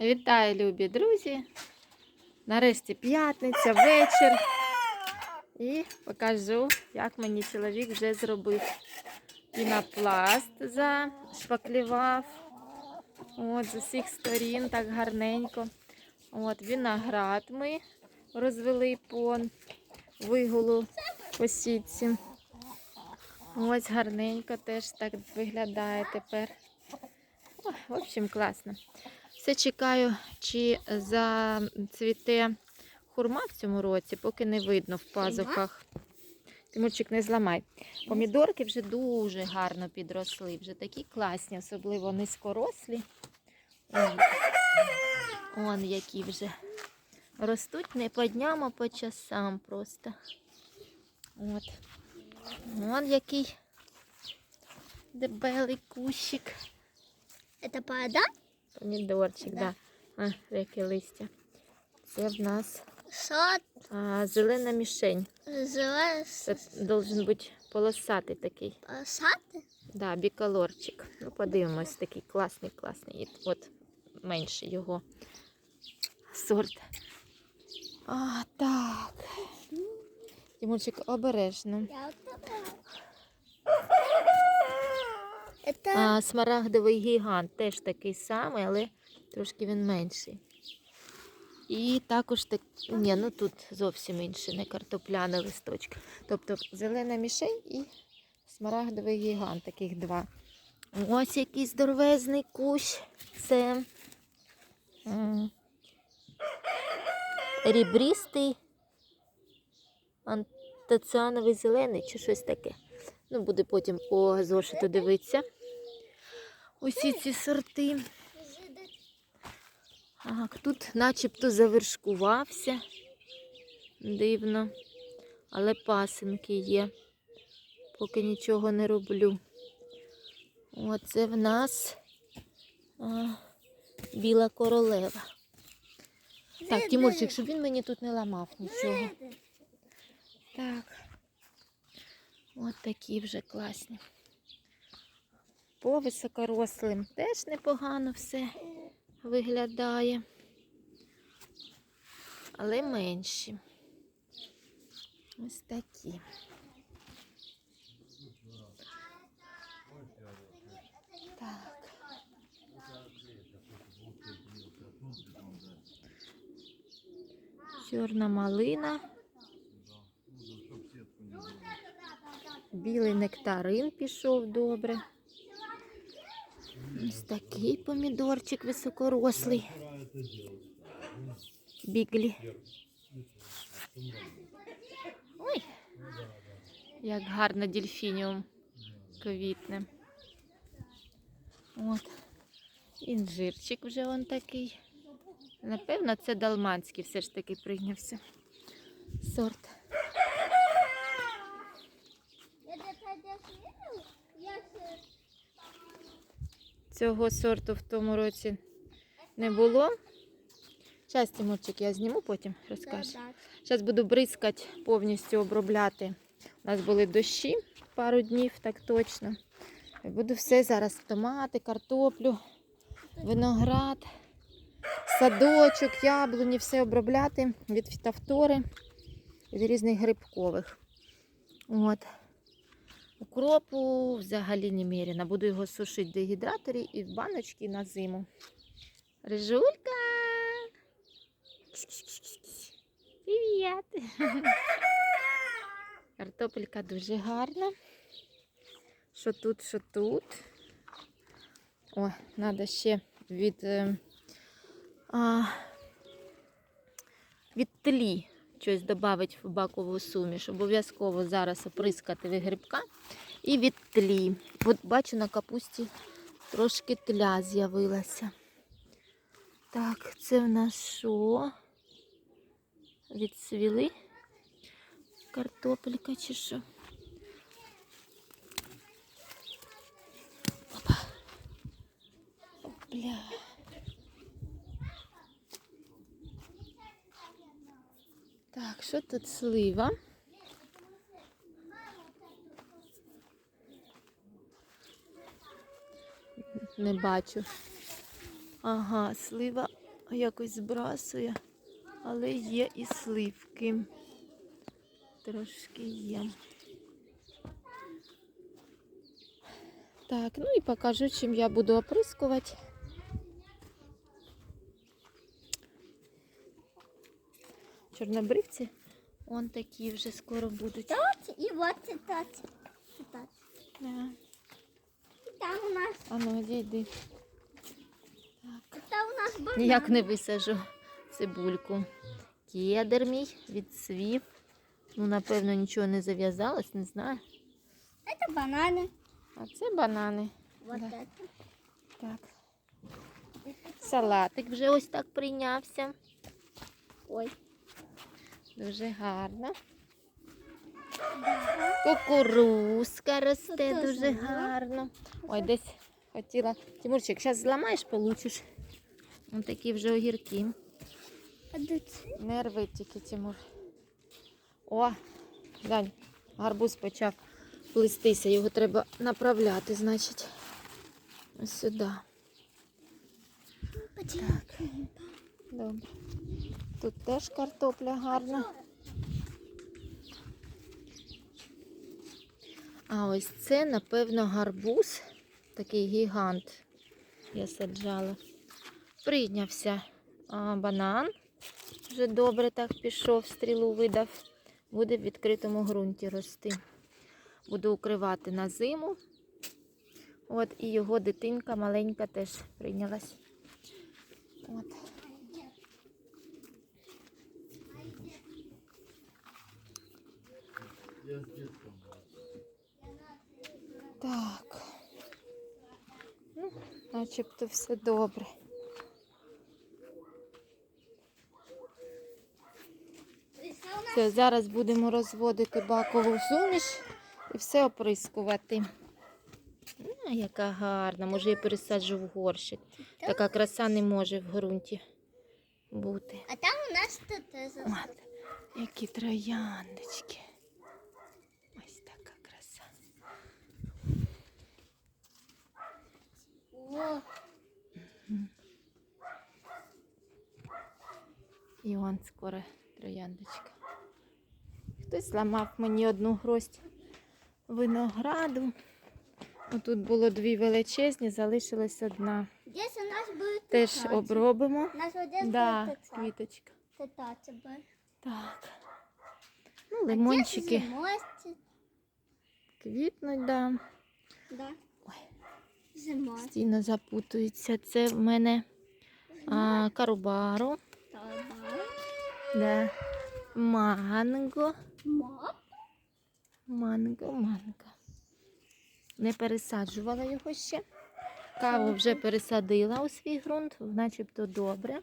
Вітаю, любі друзі! Нарешті п'ятниця, вечір. І покажу, як мені чоловік вже зробив. Пінопласт зашпаклював. От, з усіх сторін, так гарненько. От, виноград ми розвели по вигулу по сітці. Ось гарненько теж так виглядає тепер. О, в общем, класно. Все чекаю, чи зацвіте хурма в цьому році, поки не видно в пазухах. Тимурчик, не зламай. Помідорки вже дуже гарно підросли, вже такі класні, особливо низькорослі. Он, он які вже ростуть не по дням, а по часам просто. От. Вон який дебелий кущик. Это пода? Помідорчик, да. А, яке листя. Це в нас а, зелена мішень. называется? Це должен бути полосатий такий. Пасаты? Да, біколорчик. Ну, подивимось, такий класний, класний. І От менший його сорт. А, так. Тимурчик, обережно. Я вот такая. А, смарагдовий гігант теж такий самий, але трошки він менший. І також так. Ні, ну тут зовсім інший, не картопляний листочок. Тобто зелена мішень і смарагдовий гігант, таких два. Ось який здоровезний кущ. Це рібристий антоціановий зелений чи щось таке. Ну, буде потім по зошиту дивитися. Усі ці сорти. Так, тут начебто завершкувався. Дивно. Але пасинки є. Поки нічого не роблю. Оце в нас а, біла королева. Так, Тимурчик, щоб він мені тут не ламав нічого. Так. От такі вже класні. По високорослим теж непогано все виглядає. Але менші. Ось такі. Так. Чорна малина. Білий нектарин пішов добре. Такий помідорчик високорослий. Біглі. Ой, як гарно дельфініум квітне. От. Інжирчик вже он такий. Напевно, це далманський все ж таки прийнявся. Сорт. Цього сорту в тому році не було. Зараз, Тимурчик, я зніму, потім розкажу. Зараз буду бризкати, повністю обробляти. У нас були дощі пару днів, так точно. Буду все зараз томати, картоплю, виноград, садочок, яблуні, все обробляти від фітофтори, від різних грибкових. От. Укропу взагалі немерено. Буду його сушити в дегідраторі і в баночки на зиму. Рижулька! Привіт! Картопелька дуже гарна. Що тут, що тут. О, треба ще від, е, а, від тлі щось додати в бакову суміш. Обов'язково зараз оприскати від грибка і від тлі. От бачу на капусті трошки тля з'явилася. Так, це в нас що? Відсвіли картопелька чи що? Що тут слива? Не бачу. Ага, слива якось збрасує, але є і сливки. Трошки є. Так, ну і покажу, чим я буду оприскувати. Чорнобривці, он такі вже скоро будуть. Тут і от тут. Тут. Да. Там у нас, А ну, дійди. і там у нас банан. Ніяк не висажу цибульку. Кедр мій відсвів. Ну, напевно, нічого не зав'язалось, не знаю. Це банани. А це банани. Вот Да. это. Так. Салатик вже ось так прийнявся. Ой. Дуже гарно. Кукурузка росте дуже гарно. Ой, десь хотіла. Тимурчик, зараз зламаєш, получиш. Ось такі вже огірки. Не рви тільки, Тимур. О, Дань, гарбуз почав плестися, його треба направляти, значить. Ось сюди. Так. Добре. Тут теж картопля гарна. А ось це, напевно, гарбуз, такий гігант. Я саджала. Прийнявся а, банан. Вже добре так пішов, стрілу видав. Буде в відкритому ґрунті рости. Буду укривати на зиму. От і його дитинка маленька теж прийнялась. От. Так. Ну, начебто все добре. Все, зараз будемо розводити бакову суміш і все оприскувати. Ну, яка гарна, може я пересаджу в горщик. Така краса не може в ґрунті бути. А там у нас тут які трояндочки. Ось така краса. О, І он скоро трояндочка. Хтось зламав мені одну гроздь винограду. Тут було дві величезні, залишилась одна. Десь у нас буде Теж таця. обробимо. У нас один Да, буде таця. квіточка. Таця буде. Так. Ну, лимончики квітнуть, да. Да. Ой. Зима. Запутуються. Це в мене а, карубару. Да. манго. Манго, манго. Не пересаджувала його ще. Каву вже пересадила у свій ґрунт, начебто добре.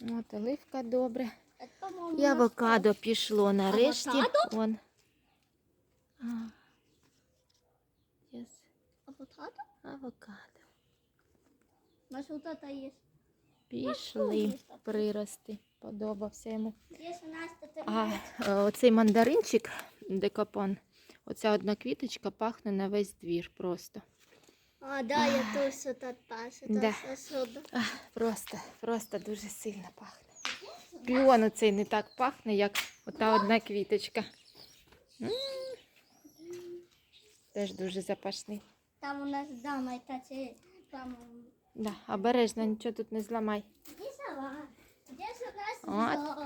От, оливка добре. І авокадо пішло нарешті. Авокадо? Вон. А. Yes. Авокадо? Авокадо. У нас вот это есть. Пішли прирости. Подобався йому. А е, оцей мандаринчик декапон, оця одна квіточка пахне на весь двір просто. А, да, я тоже тут пашу. Да. Да. Просто, просто дуже сильно пахне. Піон оцей не так пахне, як ота одна квіточка. М. Теж дуже запашний. Там у нас дама, это те, по-моему. Да, обережно, нічого тут не зламай. Нас.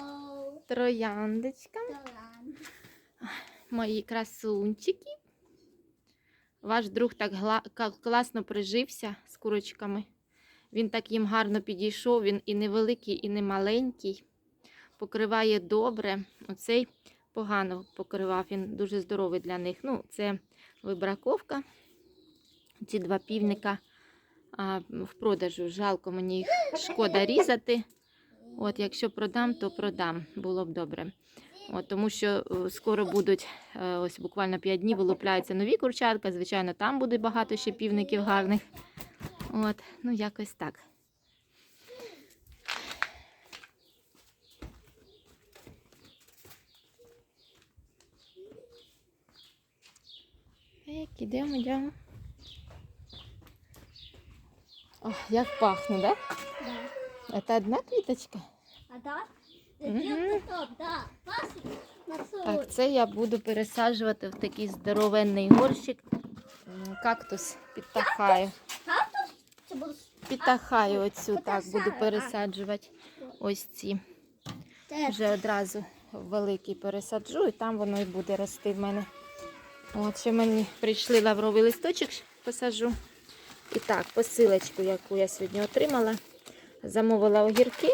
Трояндочка, мої красунчики. Ваш друг так класно прижився з курочками. Він так їм гарно підійшов, він і невеликий, і не маленький. Покриває добре. Оцей погано покривав, він дуже здоровий для них. Ну, це вибраковка. Ці два півника а, в продажу. Жалко мені їх шкода різати. От, якщо продам, то продам. Було б добре. От, тому що е, скоро будуть, е, ось буквально 5 днів вилупляються нові курчатка. Звичайно, там буде багато ще півників гарних. От, ну якось так. Ек, ідемо, йдемо. О, як пахне, так? Да? Да. Це одна квіточка? А. Да. Так, це я буду пересаджувати в такий здоровенний горщик. Кактус підтахаю. Підтахаю оцю, так, буду пересаджувати. Ось ці. Вже одразу великий пересаджу, і там воно і буде рости в мене. От ще мені прийшли лавровий листочок, посаджу. І так, посилочку, яку я сьогодні отримала. Замовила огірки,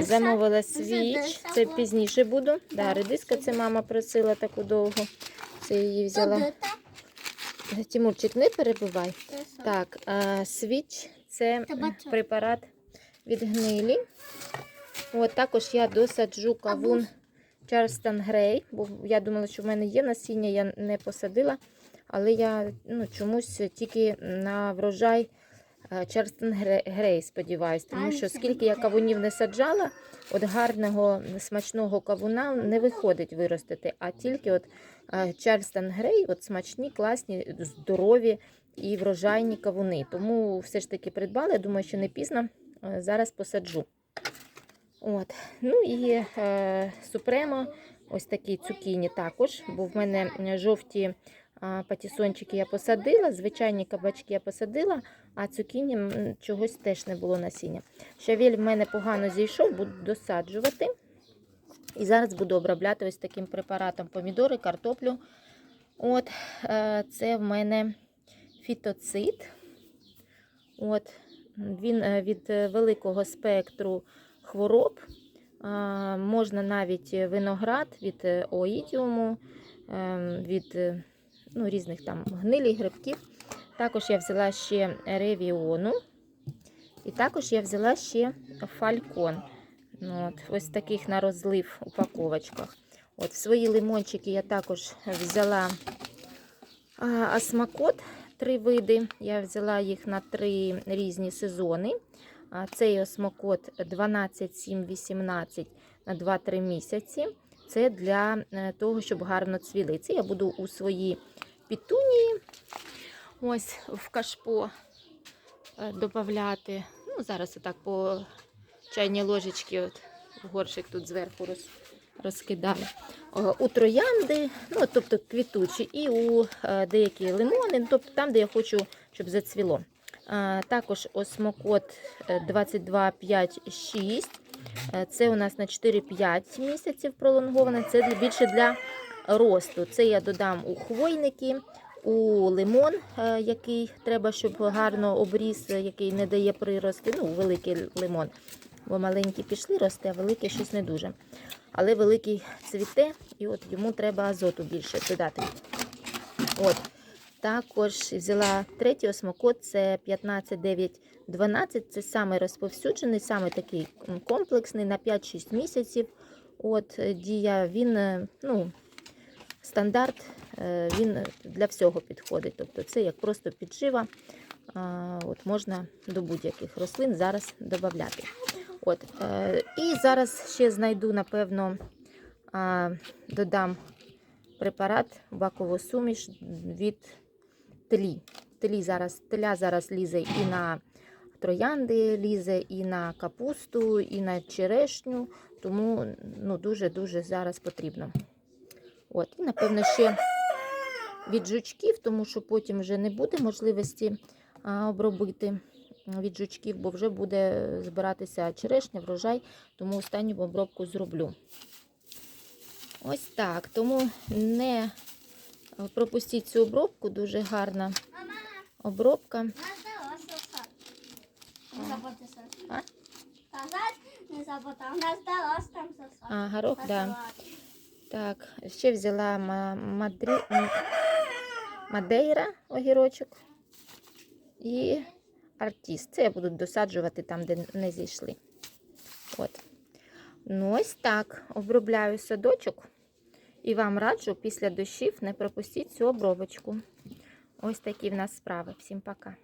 замовила свіч. Це пізніше буду. Да, редиска це мама просила таку довгу. Це її взяла. Тимурчик, не що? Так, а, свіч це препарат від гнилі. От також я досаджу кавун? Чарльстон Грей, бо я думала, що в мене є насіння, я не посадила, але я ну, чомусь тільки на врожай Чарльстон Грей сподіваюся, тому що скільки я кавунів не саджала, от гарного смачного кавуна не виходить виростити, а тільки от Чарльстон Грей, от смачні, класні, здорові і врожайні кавуни. Тому все ж таки придбала, думаю, що не пізно. Е, Зараз посаджу. От. Ну і е, супремо, ось такі цукіні також, бо в мене е, жовті патісончики я посадила, звичайні кабачки я посадила, а цукіні чогось теж не було насіння. Щавель в мене погано зійшов, буду досаджувати. І зараз буду обробляти ось таким препаратом помідори, картоплю. От, е, це в мене фітоцид. От, він е, від великого спектру хвороб. Можна навіть виноград від е, оїдіуму, ем, від ну, різних там гнилі, грибків. Також я взяла ще ревіону. І також я взяла ще фалькон. Ну, От, ось таких на розлив упаковочках. От, в свої лимончики я також взяла асмакот, три види. Я взяла їх на три різні сезони. Цей осмокот 12, 7, 18 на 2-3 місяці. Це для е, того, щоб гарно цвіли. Це я буду у свої пітунії. Ось в кашпо е, додавати. Ну, зараз отак по чайній ложечці от в горшик тут зверху роз, розкидаю. У троянди, ну, тобто квітучі, і у е, деякі лимони, ну, тобто там, де я хочу, щоб зацвіло. Е, Також осмокот е, 22,5,6. Е, Це у нас на 4-5 місяців пролонговане. Це більше для росту. Це я додам у хвойники, у лимон, е, який треба, щоб гарно обріс, е, який не дає прирости. Ну, великий лимон. Бо маленькі пішли рости, а великий щось не дуже. Але великий цвіте, і от йому треба азоту більше додати. От. Також взяла третій осмокот, це 15, 9, 12. Це саме розповсюджений, саме такий комплексний на 5-6 місяців. От е, дія, він ну, стандарт, е, він для всього підходить. Тобто це як просто піджива. От можна до будь-яких рослин зараз додати. От, е, і зараз ще знайду, напевно, додам препарат бакову суміш від тлі. Тлі зараз, тля зараз лізе і на троянди, лізе, і на капусту, і на черешню, тому ну, дуже-дуже зараз потрібно. От, і, напевно, ще від жучків, тому що потім вже не буде можливості обробити від жучків, бо вже буде збиратися черешня, врожай, тому останню обробку зроблю. Ось так. Тому не е, пропустіть цю обробку, дуже гарна обробка. А? Горох, да. Так, ще взяла ма- мадрі... мадейра огірочок і артіс. Це я буду досаджувати там, де не зійшли. От. Ну, ось так. Обробляю садочок. І вам раджу після дощів не пропустіть цю обробочку. Ось такі в нас справи. Всім пока.